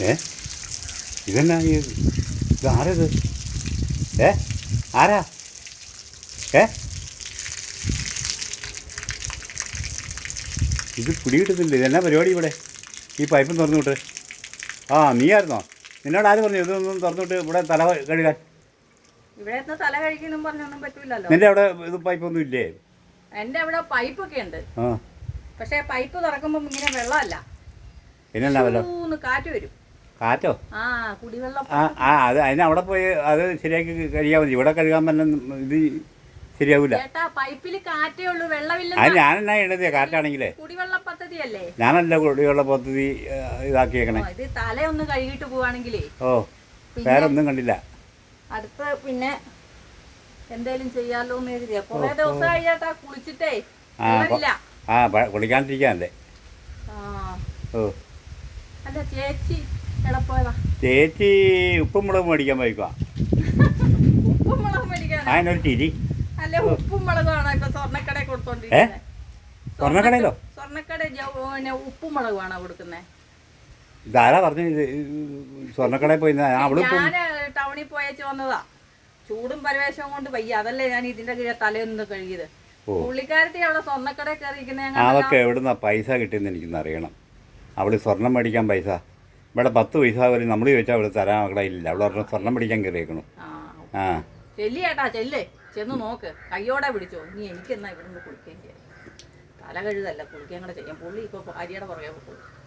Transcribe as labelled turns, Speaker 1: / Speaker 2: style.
Speaker 1: ഏ? ഇതെന്നാ ഈ ഇത് ആരത് ഏ? ആരാ? ഏ? ഇത് പിടികിട്ടുന്നില്ല. ഇതെന്നാ പരിപാടി ഇവിടെ? ഈ പൈപ്പും തുറന്നു വിട്ട്. ആ നീയായിരുന്നോ? നിന്നോട് ആര് പറഞ്ഞു? ഇതൊന്നും തുറന്നു വിട്ട് ഇവിടെ തല കഴുകാൻ നിന്റെ അവിടെ ഇത് പൈപ്പൊന്നും ഇല്ലേ?
Speaker 2: എന്റെ അവിടെ പൈപ്പൊക്കെ ഉണ്ട്.
Speaker 1: ആ.
Speaker 2: പക്ഷെ പൈപ്പ് തുറക്കുമ്പോൾ ഇങ്ങനെ വെള്ളമല്ല. പിന്നെന്താ കാറ്റ് വരും.
Speaker 1: കാറ്റോ?
Speaker 2: ആ കുടിവെള്ളം
Speaker 1: ആ ആ അത് അതിന് അവിടെ പോയി അത് ശരിയാക്കി കഴിയാൻ മതി. ഇവിടെ കഴുകാൻ പറ്റുന്ന ഇത് ശരിയാവൂല.
Speaker 2: ചേട്ടാ പൈപ്പിൽ കാറ്റേ ഉള്ളൂ വെള്ളമില്ല
Speaker 1: അത് ഞാനെന്നാ ഇടത് കാറ്റാണെങ്കിലേ.
Speaker 2: കുടിവെള്ള പദ്ധതിയല്ലേ?
Speaker 1: ഞാനല്ല കുടിവെള്ള പദ്ധതി ഇതാക്കിയേക്കണേ.
Speaker 2: ഇത് തലയൊന്ന് കഴുകിട്ട് പോവാണെങ്കിലേ.
Speaker 1: ഓ വേറെ ഒന്നും കണ്ടില്ല.
Speaker 2: അടുത്ത് പിന്നെ എന്തേലും ചെയ്യാലോ എന്ന് കരുതിയാ കൊറേ കഴിഞ്ഞാട്ടാ ചേട്ടാ കുളിച്ചിട്ടേ
Speaker 1: ആ കുളിക്കാണ്ടിരിക്കാനല്ലേ ഓ.
Speaker 2: ചേച്ചി
Speaker 1: ഉപ്പും മുളകും മേടിക്കാൻ
Speaker 2: മേടിക്കാനാ
Speaker 1: അതിനൊരു ചിരി
Speaker 2: സ്വർണക്കടയിലോ?
Speaker 1: ഇതാരാ പറഞ്ഞു? സ്വർണക്കടയിൽ പോയി
Speaker 2: ടൗണിൽ പോയച്ച് വന്നതാ. ചൂടും പരവേശവും കൊണ്ട് വയ്യ. അതല്ലേ ഞാൻ ഇതിന്റെ കീഴെ തലയൊന്ന് കഴുകിയത്. പുള്ളിക്കാരത്തി അവിടെ സ്വർണക്കടയിൽ കയറിയിരിക്കുന്ന?
Speaker 1: അവൾക്ക് എവിടുന്ന പൈസ കിട്ടിയെന്ന് എനിക്കൊന്ന് അറിയണം. അവൾ സ്വർണം മേടിക്കാൻ പൈസ. ഇവിടെ പത്ത് പൈസ വരെ നമ്മൾ ചോദിച്ചാൽ അവൾ തരാൻ അവിടെ ഇല്ല. അവൾ പറഞ്ഞ സ്വർണം മേടിക്കാൻ കയറിയേക്കണു. ആ.
Speaker 2: ചെല്ലി ചേട്ടാ ചെല്ലേ. ചെന്ന് നോക്ക്. കയ്യോടെ പിടിച്ചോ. നീ എനിക്കെന്നാ ഇവിടുന്ന് കുളിക്കുകയും ചെയ്യാം. തല കഴുതല്ല കുളിക്കുകയും കൂടെ ചെയ്യാം. പുള്ളി ഇപ്പൊ ഭാര്യയുടെ പുറകെ പോകും